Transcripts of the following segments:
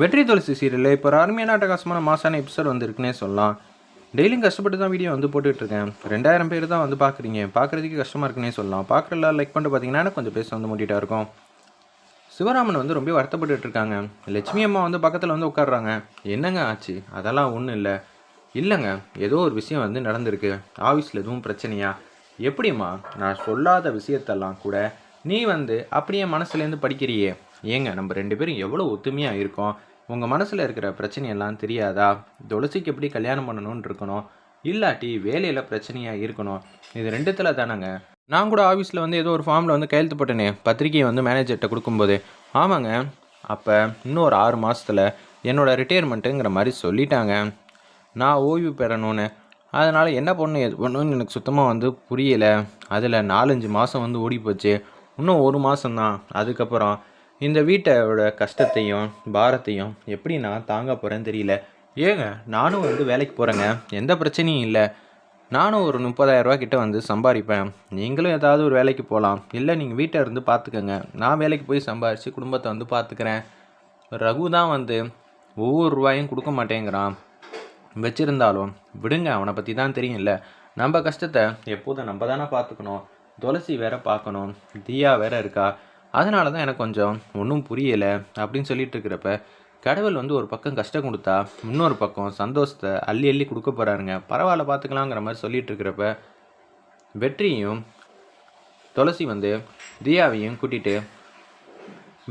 வெற்றி துளசி சீரியலில் இப்போ ஒரு அருமையான அட்டகாசமான மாசான எபிசோட் வந்துருக்குன்னே சொல்லலாம். டெய்லியும் கஷ்டப்பட்டு தான் வீடியோ வந்து போட்டுகிட்டு இருக்கேன். ரெண்டாயிரம் பேர் தான் வந்து பார்க்குறீங்க பார்க்குறதுக்கு கஷ்டமாக இருக்குன்னே சொல்லலாம். பார்க்குறல லைக் பண்ணிட்டு பார்த்தீங்கன்னா கொஞ்சம் பேச வந்து மூட்டிகிட்டா இருக்கும். சிவராமன் வந்து ரொம்ப வருத்தப்பட்டு இருக்காங்க. லட்சுமி அம்மா வந்து பக்கத்தில் வந்து உட்காடுறாங்க என்னங்க ஆச்சு? அதெல்லாம் ஒன்றும் இல்லை. இல்லைங்க ஏதோ ஒரு விஷயம் வந்து நடந்திருக்கு. ஆஃபீஸில் எதுவும் பிரச்சனையா? எப்படிம்மா? நான் சொல்லாத விஷயத்தெல்லாம் கூட நீ வந்து அப்படியே மனசுலேருந்து படிக்கிறியே. ஏங்க நம்ம ரெண்டு பேரும் எவ்வளோ ஒத்துமையாக இருக்கோம்? உங்கள் மனசில் இருக்கிற பிரச்சனையெல்லாம் தெரியாதா? துளசிக்கு எப்படி கல்யாணம் பண்ணணும்னு இருக்கணும்? இல்லாட்டி வேலையில் பிரச்சனையாக இருக்கணும்? இது ரெண்டுத்தில் தானேங்க. நான் கூட ஆஃபீஸில் வந்து ஏதோ ஒரு ஃபார்மில் வந்து கையெழுத்து போட்டேனே. பத்திரிக்கையை வந்து மேனேஜர்கிட்ட கொடுக்கும்போது. ஆமாங்க. அப்போ இன்னும் ஒரு ஆறு மாதத்தில் என்னோடய ரிட்டையர்மெண்ட்டுங்கிற மாதிரி சொல்லிட்டாங்க. நான் ஓய்வு பெறணும்னு. அதனால் என்ன பண்ணணும் எது பண்ணணும்னு எனக்கு சுத்தமாக வந்து புரியலை. அதில் நாலஞ்சு மாதம் வந்து ஓடி போச்சு இன்னும் ஒரு மாதம்தான் அதுக்கப்புறம் இந்த வீட்டோட கஷ்டத்தையும் பாரத்தையும் எப்படி நான் தாங்க போகிறேன்னு தெரியல. ஏங்க நானும் வந்து வேலைக்கு போகிறேங்க எந்த பிரச்சனையும் இல்லை. நானும் ஒரு முப்பதாயிரரூவா கிட்ட வந்து சம்பாதிப்பேன் நீங்களும் ஏதாவது ஒரு வேலைக்கு போகலாம் இல்லை நீங்கள் வீட்டை இருந்து பார்த்துக்கோங்க நான் வேலைக்கு போய் சம்பாரித்து குடும்பத்தை வந்து பார்த்துக்கிறேன் ரகு தான் வந்து ஒவ்வொரு ரூபாயும் கொடுக்க மாட்டேங்கிறான். வச்சிருந்தாலும் விடுங்க அவனை பற்றி தான் தெரியும்ல. நம்ம கஷ்டத்தை எப்போதும் நம்ம தானே பார்த்துக்கணும் துளசி வேற பார்க்கணும் தியா வேற இருக்கா? அதனால தான் எனக்கு கொஞ்சம் ஒன்றும் புரியலை அப்படின்னு சொல்லிட்டு இருக்கிறப்ப கடவுள் வந்து ஒரு பக்கம் கஷ்டம் கொடுத்தா இன்னொரு பக்கம் சந்தோஷத்தை அள்ளி அள்ளி கொடுக்க போகிறாருங்க பரவாயில்ல பார்த்துக்கலாங்கிற மாதிரி சொல்லிட்டு இருக்கிறப்ப வெற்றியும் துளசி வந்து தியாவையும் கூட்டிகிட்டு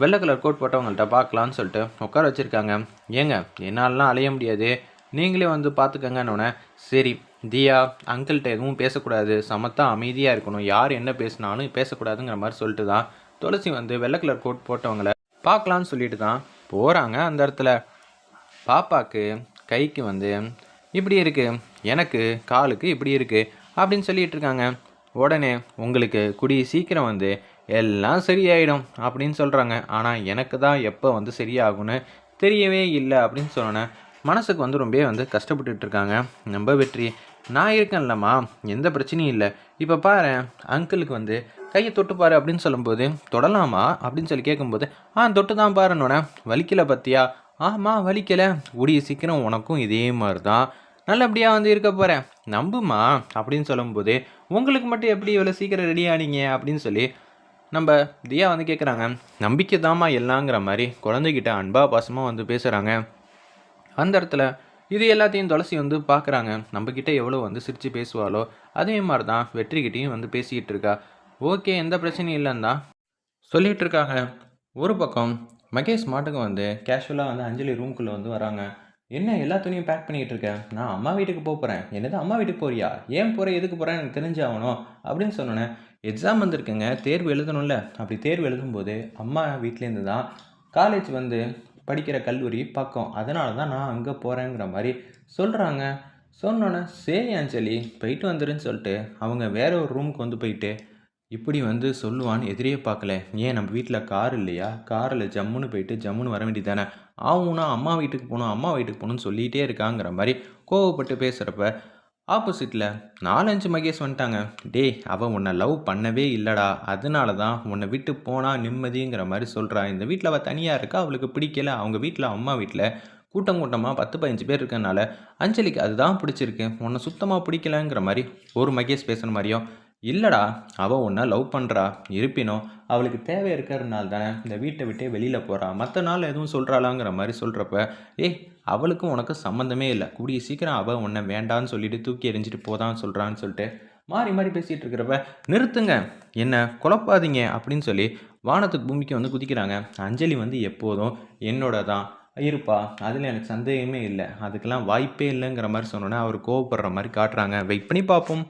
வெள்ளை கலர் கோட் போட்டவங்கள்ட்ட பார்க்கலான்னு சொல்லிட்டு உட்கார வச்சுருக்காங்க. ஏங்க என்னாலலாம் அலைய முடியாது. நீங்களே வந்து பார்த்துக்கங்கன்னொன்னே சரி தியா அங்கிள்கிட்ட எதுவும் பேசக்கூடாது. சமத்தா அமைதியாக இருக்கணும். யார் என்ன பேசினாலும் பேசக்கூடாதுங்கிற மாதிரி சொல்லிட்டு தான் துளசி வந்து வெள்ளை கலர் கோட் போட்டவங்கள பார்க்கலான்னு சொல்லிட்டு தான் போகிறாங்க அந்த இடத்துல. பாப்பாக்கு கைக்கு வந்து இப்படி இருக்குது எனக்கு காலுக்கு இப்படி இருக்குது அப்படின்னு சொல்லிட்டு இருக்காங்க. உடனே உங்களுக்கு குடி சீக்கிரம் வந்து எல்லாம் சரியாயிடும் அப்படின்னு சொல்கிறாங்க ஆனால் எனக்கு தான் எப்போ வந்து சரியாகும்னு தெரியவே இல்லை அப்படின்னு சொன்னோன்னே மனசுக்கு வந்து ரொம்பவே வந்து கஷ்டப்பட்டுட்டு இருக்காங்க. நம்ம வெற்றி நான் இருக்கேன்லம்மா எந்த பிரச்சனையும் இல்லை. இப்போ பாரு அங்கிளுக்கு வந்து கையை தொட்டு பாரு அப்படின்னு சொல்லும்போது தொடலாமா அப்படின்னு சொல்லி கேட்கும்போது ஆ தொட்டு தான் பாருன்னொன்னே வலிக்கல பத்தியா? ஆமாம் வலிக்கல. கூடிய சீக்கிரம் உனக்கும் இதே மாதிரி தான் நல்லபடியாக வந்து இருக்க போகிறேன் நம்புமா? அப்படின்னு சொல்லும்போது உங்களுக்கு மட்டும் எப்படி இவ்வளோ சீக்கிரம் ரெடி ஆனீங்க அப்படின்னு சொல்லி நம்ம தியா வந்து கேட்குறாங்க நம்பிக்கை தாம்மா எல்லாங்கிற மாதிரி குழந்தைகிட்ட அன்பா பாசமாக வந்து பேசுகிறாங்க அந்த இடத்துல இது எல்லாத்தையும் துளசி வந்து பார்க்குறாங்க நம்மக்கிட்ட எவ்வளோ வந்து சிரித்து பேசுவாளோ அதே மாதிரி தான் வெற்றிக்கிட்டேயும் வந்து பேசிக்கிட்டு இருக்கா. ஓகே எந்த பிரச்சனையும் இல்லைன்னு தான் சொல்லிகிட்டு இருக்காங்க. ஒரு பக்கம் மகேஷ் மாட்டுக்கு வந்து கேஷுவலாக வந்து அஞ்சலி ரூம்குள்ளே வந்து வராங்க. என்ன எல்லா துணியும் பேக் பண்ணிக்கிட்டு இருக்கேன் நான் அம்மா வீட்டுக்கு போக போகிறேன் என்னது அம்மா வீட்டுக்கு போறியா? ஏன் போகிற எதுக்கு போகிறேன் எனக்கு தெரிஞ்சாகணும். அப்படின்னு சொன்னோன்னே எக்ஸாம் வந்திருக்குங்க. தேர்வு எழுதணும்ல. அப்படி தேர்வு எழுதும்போது அம்மா வீட்லேருந்து தான் காலேஜ் வந்து படிக்கிற கல்லூரி பக்கம். அதனால தான் நான் அங்கே போகிறேங்கிற மாதிரி சொல்கிறாங்க சொன்னோன்னே சரி அஞ்சலி போயிட்டு வந்துருன்னு சொல்லிட்டு அவங்க வேற ஒரு ரூமுக்கு வந்து போயிட்டு இப்படி வந்து சொல்லுவான்னு எதிரியே பார்க்கல. ஏன் நம்ம வீட்டில் கார் இல்லையா? காரில் ஜம்முன்னு போயிட்டு ஜம்முன்னு வர வேண்டியது தானே ஆகும்னா அம்மா வீட்டுக்கு போகணும் அம்மா வீட்டுக்கு போகணும்னு சொல்லிகிட்டே இருக்காங்கிற மாதிரி கோவப்பட்டு பேசுகிறப்ப ஆப்போசிட்டில் நாலஞ்சு மகேஷ் வந்துட்டாங்க. டேய் அவன் உன்னை லவ் பண்ணவே இல்லைடா. அதனால தான் உன்னை விட்டு போனால் நிம்மதிங்கிற மாதிரி சொல்கிறா இந்த வீட்டில் அவள் தனியாக இருக்கா? அவளுக்கு பிடிக்கல. அவங்க வீட்டில் அம்மா வீட்டில் கூட்டம் கூட்டமாக பத்து பதினஞ்சு பேர் இருக்கனால அஞ்சலிக்கு அதுதான் பிடிச்சிருக்கு. உன்னை சுத்தமாக பிடிக்கலங்கிற மாதிரி ஒரு மகேஷ் பேசுகிற மாதிரியும் இல்லைடா அவள் உன்னை லவ் பண்ணுறா இருப்பினும் அவளுக்கு தேவை இருக்கிறதுனால தானே இந்த வீட்டை விட்டே வெளியில் போகிறா மற்ற நாள் எதுவும் சொல்கிறாளாங்கிற மாதிரி சொல்கிறப்ப ஏய் அவளுக்கும் உனக்கும் சம்மந்தமே இல்லை. கூடிய சீக்கிரம் அவள் உன்னை வேண்டான்னு சொல்லிட்டு தூக்கி எறிஞ்சிட்டு போதான்னு சொல்கிறான்னு சொல்லிட்டு மாறி மாறி பேசிகிட்டு இருக்கிறப்ப நிறுத்துங்க. என்ன குழப்பாதீங்க. அப்படின்னு சொல்லி வானத்துக்கு பூமிக்கு வந்து குதிக்கிறாங்க. அஞ்சலி வந்து எப்போதும் என்னோட தான் இருப்பா அதில் எனக்கு சந்தேகமே இல்லை. அதுக்கெல்லாம் வாய்ப்பே இல்லைங்கிற மாதிரி சொன்னோன்னே அவர் கோவப்படுற மாதிரி காட்டுறாங்க. வெயிட் பண்ணி பார்ப்போம்